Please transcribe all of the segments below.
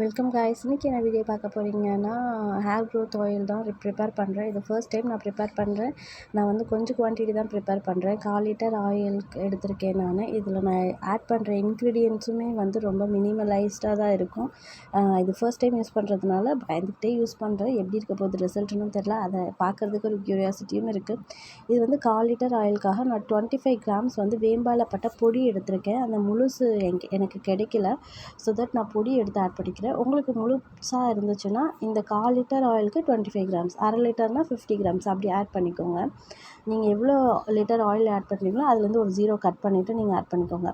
Welcome guys இன்றைக்கி என்ன video பார்க்க போகிறீங்கன்னா ஹேர் க்ரோத் ஆயில் தான் ப்ரிப்பேர் பண்ணுறேன் இது ஃபர்ஸ்ட் டைம் நான் ப்ரிப்பேர் பண்ணுறேன் நான் வந்து கொஞ்சம் குவான்டிட்டி தான் ப்ரிப்பேர் பண்ணுறேன் கால் லிட்டர் ஆயில் எடுத்திருக்கேன் நான். இதில் நான் ஆட் பண்ணுற இன்க்ரீடியன்ஸுமே வந்து ரொம்ப மினிமலைஸ்டாக தான் இருக்கும். இது ஃபர்ஸ்ட் டைம் யூஸ் பண்ணுறதுனால பயந்துக்கிட்டே யூஸ் பண்ணுறேன் எப்படி இருக்க போகுது ரிசல்ட்னு தெரில அதை பார்க்குறதுக்கு ஒரு க்யூரியாசிட்டியும் இருக்குது இது வந்து கால் லிட்டர் ஆயிலுக்காக நான் டுவெண்ட்டி ஃபைவ் கிராம்ஸ் வந்து வேம்பாலப்பட்ட பொடி எடுத்திருக்கேன். அந்த முழுசு எனக்கு கிடைக்கல. ஸோ தட் நான் பொடி எடுத்து ஆட் பண்ணிக்கிறேன். உங்களுக்கு முழுசாக இருந்துச்சுன்னா இந்த கால் லிட்டர் ஆயிலுக்கு டுவெண்ட்டி ஃபைவ் கிராம்ஸ் அரை லிட்டர்னால் ஃபிஃப்டி கிராம்ஸ் அப்படி ஆட் பண்ணிக்கோங்க. நீங்கள் எவ்வளோ லிட்டர் ஆயில் ஆட் பண்ணுறீங்களோ அதுலேருந்து ஒரு ஜீரோ கட் பண்ணிவிட்டு நீங்கள் ஆட் பண்ணிக்கோங்க.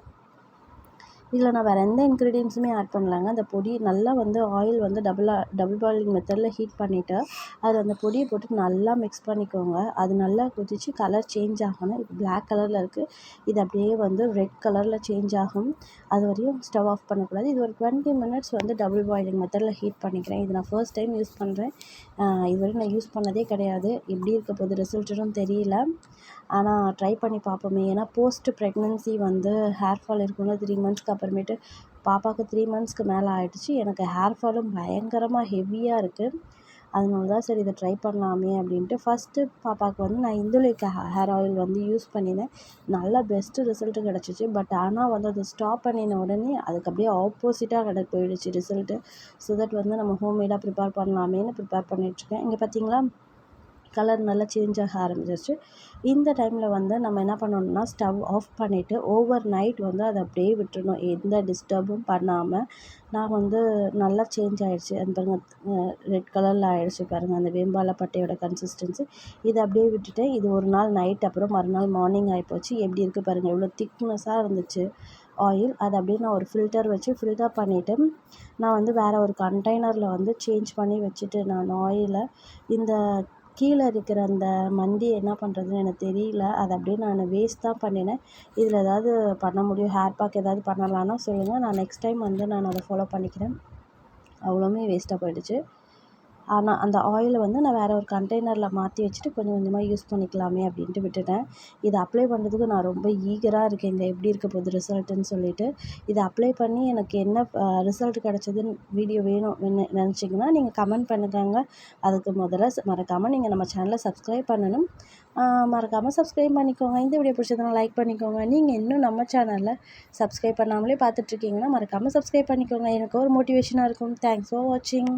இதில் நான் வேறு எந்த இன்க்ரீடியன்ஸுமே ஆட் பண்ணலங்க. அந்த பொடி நல்லா வந்து ஆயில் வந்து டபுளாக டபுள் பாயிலிங் மெத்தடில் ஹீட் பண்ணிவிட்டு அதில் அந்த பொடியை போட்டு நல்லா மிக்ஸ் பண்ணிக்கோங்க. அது நல்லா கொதித்து கலர் சேஞ்ச் ஆகணும். இப்போ பிளாக் கலரில் இருக்குது இது அப்படியே வந்து ரெட் கலரில் சேஞ்ச் ஆகும். அது வரையும் ஸ்டவ் ஆஃப் பண்ணக்கூடாது. இது ஒரு டுவெண்ட்டி மினிட்ஸ் வந்து டபுள் பாயிலிங் மெத்தடில் ஹீட் பண்ணிக்கிறேன். இது நான் ஃபர்ஸ்ட் டைம் யூஸ் பண்ணுறேன் இது நான் யூஸ் பண்ணதே கிடையாது. எப்படி இருக்க போகுது ரிசல்ட்டும் தெரியல. ஆனால் ட்ரை பண்ணி பார்ப்போமே. ஏன்னா போஸ்ட் ப்ரெக்னென்சி வந்து ஹேர் ஃபால் இருக்குன்னு த்ரீ மந்த்ஸ்க்கு அப்புறமேட்டு பாப்பாவுக்கு த்ரீ மந்த்ஸ்க்கு மேலே ஆகிடுச்சி எனக்கு ஹேர் ஃபாலும் பயங்கரமாக ஹெவியாக இருக்குது அதனால தான் சரி இதை ட்ரை பண்ணலாமே அப்படின்ட்டு ஃபஸ்ட்டு பாப்பாவுக்கு வந்து நான் இந்துலேக் ஹேர் ஆயில் வந்து யூஸ் பண்ணினேன். நல்லா பெஸ்ட்டு ரிசல்ட்டு கிடச்சிச்சு. பட் ஆனால் வந்து அதை ஸ்டாப் பண்ணின உடனே அதுக்கு அப்படியே ஆப்போசிட்டாக கிட போயிடுச்சு ரிசல்ட்டு ஸோ தட் வந்து நம்ம ஹோம்மேடாக ப்ரிப்பேர் பண்ணலாமேன்னு ப்ரிப்பேர் பண்ணிகிட்ருக்கேன் இங்கே பார்த்தீங்களா கலர் நல்லா சேஞ்ச் ஆக ஆரம்பிச்சிருச்சு. இந்த டைமில் வந்து நம்ம என்ன பண்ணணும்னா ஸ்டவ் ஆஃப் பண்ணிவிட்டு ஓவர் நைட் வந்து அதை அப்படியே விட்டுறணும். எந்த டிஸ்டர்பும் பண்ணாமல் நான் வந்து நல்லா சேஞ்ச் ஆகிடுச்சு அந்த பாருங்கள் ரெட் கலரில் ஆகிடுச்சு பாருங்கள் அந்த வேம்பால பட்டையோட கன்சிஸ்டன்சி இதை அப்படியே விட்டுட்டு இது ஒரு நாள் நைட் அப்புறம் மறுநாள் மார்னிங் ஆகிப்போச்சு எப்படி இருக்குது பாருங்கள் எவ்வளோ திக்னஸாக இருந்துச்சு ஆயில் அதை அப்படியே நான் ஒரு ஃபில்டர் வச்சு ஃபில்டர் பண்ணிவிட்டு நான் வந்து வேறு ஒரு கண்டெய்னரில் வந்து சேஞ்ச் பண்ணி வச்சுட்டு நான் ஆயிலை இந்த கீழே இருக்கிற அந்த மண்டி என்ன பண்ணுறதுன்னு எனக்கு தெரியல. அதை அப்படியே நான் வேஸ்ட் தான் பண்ணினேன். இதில் ஏதாவது பண்ண முடியும் ஹேர் பேக் ஏதாவது பண்ணலான்னா சொல்லுங்கள் நான் நெக்ஸ்ட் டைம் வந்து நான் அதை ஃபாலோ பண்ணிக்கிறேன். அவ்வளோவுமே வேஸ்ட்டாக போயிடுச்சு. ஆனால் அந்த ஆயிலை வந்து நான் வேறு ஒரு கண்டெய்னரில் மாற்றி வச்சுட்டு கொஞ்சம் கொஞ்சமாக யூஸ் பண்ணிக்கலாமே அப்படின்ட்டு விட்டுட்டேன். இதை அப்ளை பண்ணுறதுக்கு நான் ரொம்ப ஈகராக இருக்கேங்க எப்படி இருக்க போகுது ரிசல்ட்டுன்னு சொல்லிட்டு. இதை அப்ளை பண்ணி எனக்கு என்ன ரிசல்ட் கிடச்சதுன்னு வீடியோ வேணும் நினச்சிங்கன்னா நீங்கள் கமெண்ட் பண்ணுறாங்க அதுக்கு முதல்ல மறக்காமல் நீங்கள் நம்ம சேனலை சப்ஸ்கிரைப் பண்ணணும். மறக்காமல் சப்ஸ்கிரைப் பண்ணிக்கோங்க. இந்த வீடியோ பிடிச்சதுனா லைக் பண்ணிக்கோங்க. நீங்கள் இன்னும் நம்ம சேனலில் சப்ஸ்கிரைப் பண்ணாமலே பார்த்துட்ருக்கீங்கன்னா மறக்காமல் சப்ஸ்கிரைப் பண்ணிக்கோங்க. எனக்கு ஒரு மோட்டிவேஷனாக இருக்கும். தேங்க்ஸ் ஃபார் வாட்சிங்